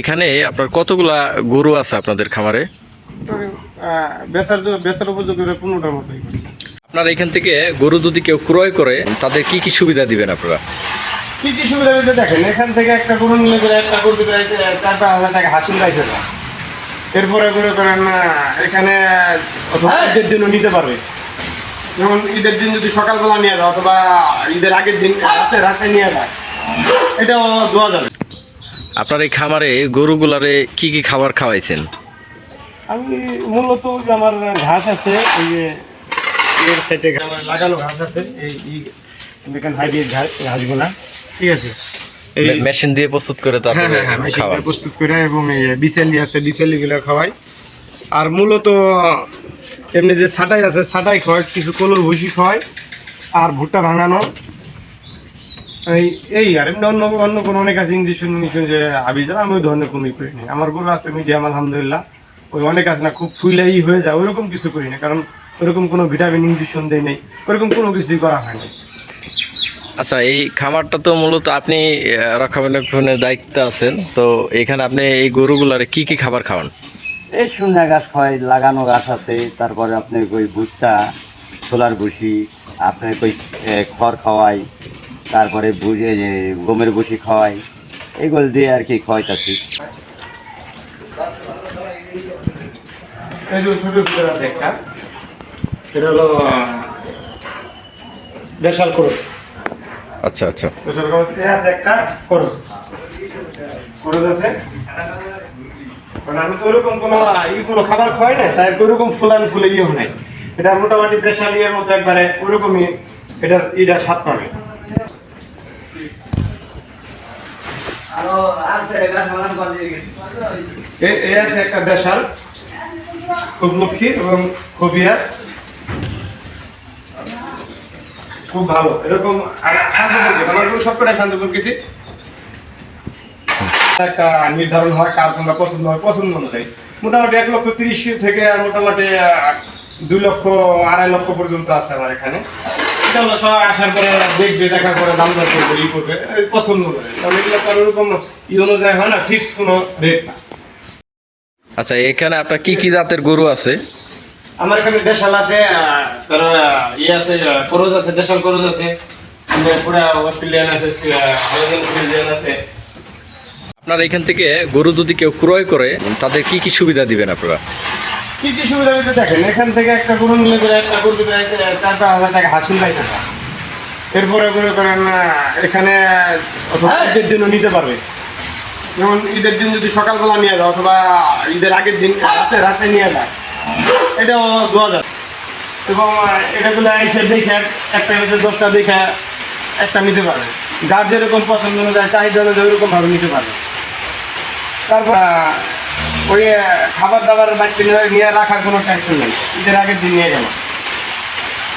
এখানে আপনার কতগুলা গরু আছে আপনাদের খামারে? বেচার বেচার উপযোগী পনেরোটার আপনারা এখান থেকে গরু যদি কেউ ক্রয় করে তাদের কি কি সুবিধা দিবেন আপনারা? কি কি সুবিধা দিতে দেখেন এখান থেকে একটা গরু নিলে করে একটা গরু দিতে চার পাঁচ হাজার টাকা হাসিল গাইছে না। এরপরে করে করেন এখানে অথবা ঈদের দিনও নিতে পারবে। যেমন ঈদের দিন যদি সকালবেলা নিয়ে যাও অথবা ঈদের আগের দিন রাতে রাতে নিয়ে যায় এটাও দেওয়া যাবে আপনার এই খামারে গরুগুলারে কি কি খাবার খাওয়াইছেন? আমি মূলত যে আমার ঘাস আছে এই যে এর সাইডে লাগানো ঘাস আছে এই দেখেন হাইব্রিড ঘাস ঘাসগুলা। ঠিক আছে? এই মেশিন দিয়ে প্রস্তুত করে হ্যাঁ তারপরে হ্যাঁ হ্যাঁ মেশিনটা খাওয়ান। প্রস্তুত করে এবং এই বিসেলি আছে বিসেলিগুলো খাওয়াই। আর মূলত এমনি যে ছাটাই আছে ছাটাই খাওয়াই কিছু কলুর ভুসি খাওয়াই আর ভুট্টা ভাঙানো। এই এই আর এমনি অন্য অন্য কোনো অনেক আছে ইঞ্জেকশন মিশন যে হাবি যা আমি ওই ধরনের কোনো করি না আমার গরু আছে মিডিয়াম আলহামদুলিল্লাহ। ওই অনেক আছে না খুব ফুইলাই হয়ে যায় ওইরকম কিছু করি না কারণ ওরকম কোনো ভিটামিন ইঞ্জেকশন দেয় নেই ওরকম কোনো কিছুই করা হয় না আচ্ছা এই খামারটা তো মূলত আপনি আহ, রক্ষণাবেক্ষণের দায়িত্বে আছেন তো এখানে আপনি এই গরুগুলারে কি কি খাবার খাওয়ান? এই শুকনা গাছ খাওয়াই লাগানো গাছ আছে তারপরে আপনি ওই ভুট্টা ছোলার ভুসি আপনার ওই খড় খাওয়াই তারপরে বুঝে যে গমের ভুসি খাওয়াই এগুলো দিয়ে আর কি খাওয়াইতাছি। এই যে ছোট ভিতরে আছে একটা এটা হলো দেশাল আচ্ছা আচ্ছা। দেশাল আছে একটা করস করস আছে মানে আমি তো ওরকম কোনো ই কোনো খাবার খাই না তাই ওরকম ফুলান ফুলে ইয়ে নাই। এটা মোটামুটি মতো একবারে ওরকমই এটার এটা স্বাদ পাবে। এ- এ আছে একটা দেশাল, খুব লক্ষ্মী এবং খুব ইয়ার খুব ভালো, এরকম সবকটা শান্ত প্রকৃতি। একটা নির্ধারণ হয় কার কোনটা পছন্দ হয়, পছন্দ অনুযায়ী। মোটামুটি এক লক্ষ তিরিশ থেকে মোটামুটি দুই লক্ষ, আড়াই লক্ষ পর্যন্ত আছে আমার এখানে। এটা হলো সবাই আসার পরে দেখবে দেখার পরে দাম দর করবে ই করবে পছন্দ তাহলে এগুলো ওরকম ই অনুযায়ী হয় না ফিক্স কোনো রেট না। আচ্ছা এখানে আপনার কি কি জাতের গরু আছে? আমার এখানে দেশাল আছে ইয়ে আছে করজ আছে দেশাল করজ আছে। পুরা অস্ট্রেলিয়ান আছে অস্ট্রেলিয়ান আছে। আপনার এখান থেকে গরু যদি কেউ ক্রয় করে তাদের কি কি সুবিধা দিবেন আপনারা? কি কি সুবিধা দিতে দেখেন এখান থেকে একটা গরু নিলে করে একটা গরু চার পাঁচ হাজার টাকা হাসিল গাইছে না এরপরে করে করেন এখানে অথবা ঈদের দিনও নিতে পারবে। যেমন ঈদের দিন যদি সকালবেলা নিয়ে যাও অথবা ঈদের আগের দিন রাতে রাতে নিয়ে যায় এটাও দেওয়া যাবে এবং এটাগুলো এসে দেখে একটা এসে দশটা দেখে একটা নিতে পারবে। যার যেরকম পছন্দ অনুযায়ী চাহিদা অনুযায়ী ওরকম ভাবে নিতে পারবে। তারপর ওই খাবার দাবার বাড়িতে নিয়ে- নিয়ে রাখার কোনো টেনশন নেই। ঈদের আগের দিন নিয়ে গেল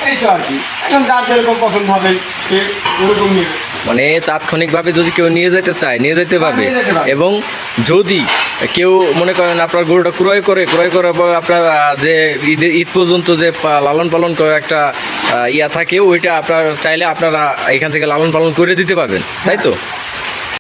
এই তো আর কি। এখন যার যেরকম পছন্দ হবে সে ওরকম নিবে। মানে তাৎক্ষণিকভাবে যদি কেউ নিয়ে যেতে চায় নিয়ে যেতে পারবে। নিয়ে যেতে পারবে। এবং যদি কেউ মনে করেন আপনার গরুটা ক্রয় করে ক্রয় করার পর আপনার যে ঈদের ঈদ পর্যন্ত যে লালন পালন করে একটা ইয়া থাকে ওইটা আপনার চাইলে আপনারা এখান থেকে লালন পালন করে দিতে পারবেন। তাই তো?